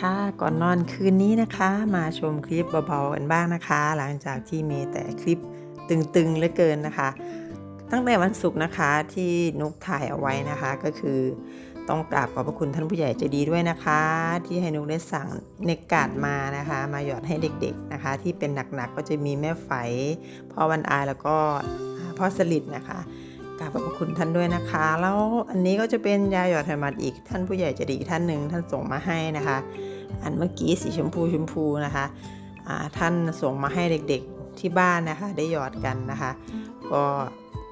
ค่ะก่อนนอนคืนนี้นะคะ มาชมคลิปเบาๆกันบ้างนะคะ หลังจากที่มีแต่คลิปตึงๆเหลือเกินนะคะ ตั้งแต่วันศุกร์นะคะที่นุกถ่ายเอาไว้นะคะก็คือต้องกราบขอบพระคุณท่านผู้ใหญ่ใจดีด้วยนะคะ ที่ให้นุกได้สั่งเนกกาดมานะคะ มาหยอดให้เด็กๆนะคะ ที่เป็นหนักๆก็จะมีแม่ไฝพ่อวันอายแล้วก็พ่อสลิดนะคะ กราบขอบพระคุณท่านด้วยนะคะ แล้วอันนี้ก็จะเป็นยาหยอดไหมัดอีกท่านผู้ใหญ่ใจดีท่านหนึ่งท่านส่งมาให้นะคะ อันเมื่อกี้สีชมพูชมพูนะคะท่านส่งมาให้เด็กๆที่บ้านนะคะ ได้หยอดกันนะคะ ก็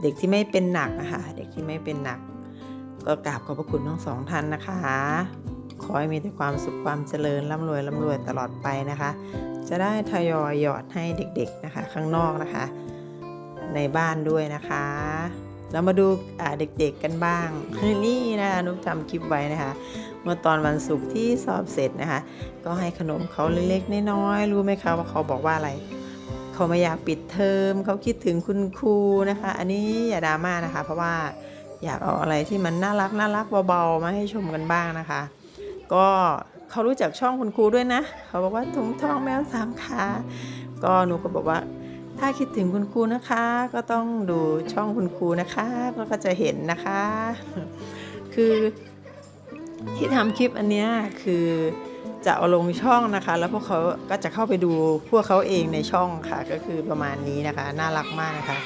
เด็กที่ไม่เป็นหนักนะคะเด็กที่ไม่เป็นหนัก ก็กราบขอบพระคุณทั้งสองท่านนะคะขอให้มีแต่ความสุขความเจริญร่ำรวยร่ำรวยตลอดไปนะคะ จะได้ทยอยหยอดให้เด็กๆนะคะ ข้างนอกนะคะ ในบ้านด้วยนะคะ เรามาดูเด็กๆกันบ้าง นี่นะคะนุ๊กทำคลิปไว้นะคะ เมื่อตอนวันศุกร์ที่สอบเสร็จนะคะ ก็ให้ขนมเขาเล็กๆน้อยๆรู้ไหมคะว่าเขาบอกว่าอะไร เขาไม่อยากปิดเทอมเขาคิดถึงคุณครูนะคะ อันนี้อย่าดราม่านะคะ เพราะว่าอยากเอาอะไรที่มันน่ารักน่ารักเบาๆมาให้ชมกันบ้างนะคะ ก็เขารู้จักช่องคุณครูด้วยนะ เขาบอกว่าถุงทองแมวสามขาก็หนูก็บอกว่า ถ้าคิดถึงคุณครูนะคะ ก็ต้องดูช่องคุณครูนะคะแล้วก็จะเห็นนะคะ คือที่ทำคลิปอันเนี้ยคือจะเอาลงช่องนะคะ แล้วพวกเขาก็จะเข้าไปดูพวกเขาเองในช่องค่ะ ก็คือประมาณนี้นะคะ น่ารักมากนะคะ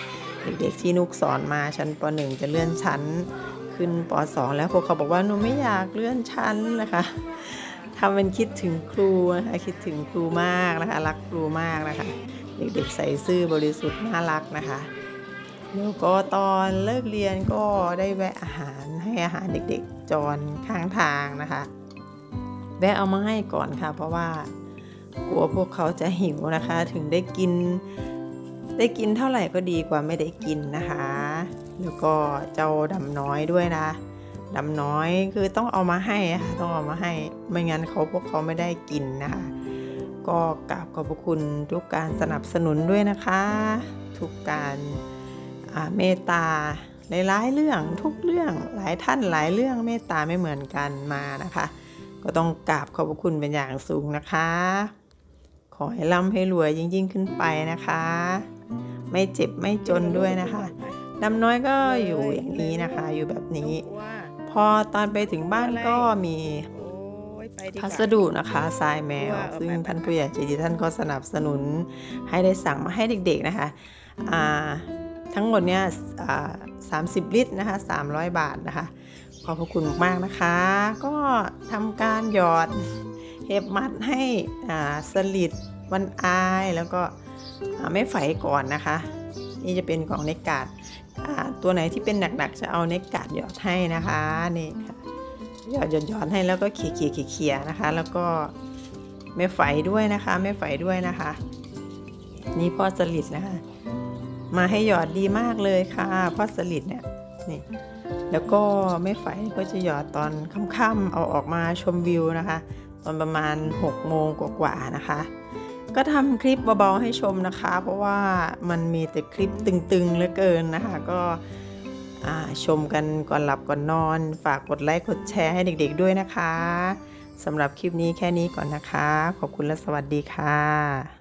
เด็กๆที่นุกสอนมาชั้นป .1 จะเลื่อนชั้นขึ้นป .2 แล้วพวกเขาบอกว่าหนูไม่อยากเลื่อนชั้นนะคะทำเป็นคิดถึงครูนะคะคิดถึงครูมากนะคะ รักครูมากนะคะ เด็กๆใส่ซื่อบริสุทธิ์น่ารักนะคะแล้วก็ตอนเลิกเรียนก็ได้แวะอาหารให้อาหารเด็กๆจรข้างทางนะคะ แวะเอามาให้ก่อนค่ะ เพราะว่ากลัวพวกเขาจะหิวนะคะ ถึงได้กิน ได้กินเท่าไหร่ก็ดีกว่าไม่ได้กินนะคะ แล้วก็เจ้าดำน้อยด้วยนะดำน้อยคือต้องเอามาให้ค่ะต้องเอามาให้ ไม่งั้นเขาพวกเขาไม่ได้กินนะคะ ก็กราบขอบพระคุณทุกการสนับสนุนด้วยนะคะ ทุกการเมตตาหลายๆเรื่องทุกเรื่องหลายท่านหลายเรื่องเมตตาไม่เหมือนกันมานะคะ ก็ต้องกราบขอบพระคุณเป็นอย่างสูงนะคะ ขอให้ร่ำให้รวยยิ่งๆขึ้นไปนะคะ ไม่เจ็บไม่จนด้วยนะคะดำน้อยก็อยู่อย่างนี้นะคะ อยู่แบบนี้ พอตอนไปถึงบ้านก็มี พัสดุนะคะทรายแมว ซึ่งท่านผู้ใหญ่ใจดีท่านก็สนับสนุนให้ได้สั่งมาให้เด็กๆนะคะอ่าทั้งหมดเนี่ยอ่า30ลิตรนะคะ300บาทนะคะ ขอบพระคุณมากนะคะ ก็ทำการหยอดเห็บมัดให้อ่าสลิดวันอายแล้วก็อ่าไม่ไฝก่อนนะคะ นี่จะเป็นของเนกกาดอ่าตัวไหนที่เป็นหนักๆจะเอาเนกกาดหยอดให้นะคะนี่ค่ะ หยอดหยอดหยอดให้แล้วก็เขี่ยเขี่ยเขี่ยเขี่ยนะคะ แล้วก็ไม่ไฝด้วยนะคะไม่ไฝด้วยนะคะ นี่พ่อสลิดนะคะ มาให้หยอดดีมากเลยค่ะพ่อสลิดเนี่ยนี่แล้วก็ไม่ไฝก็จะหยอดตอนค่ำๆเอาออกมาชมวิวนะคะ ตอนประมาณ6โมงกว่าๆนะคะ ก็ทำคลิปเบาๆให้ชมนะคะ เพราะว่ามันมีแต่คลิปตึงๆเหลือเกินนะคะ ก็ ชมกันก่อนหลับก่อนนอน ฝากกดไลค์กดแชร์ให้เด็กๆด้วยนะคะสำหรับคลิปนี้แค่นี้ก่อนนะคะ ขอบคุณและสวัสดีค่ะ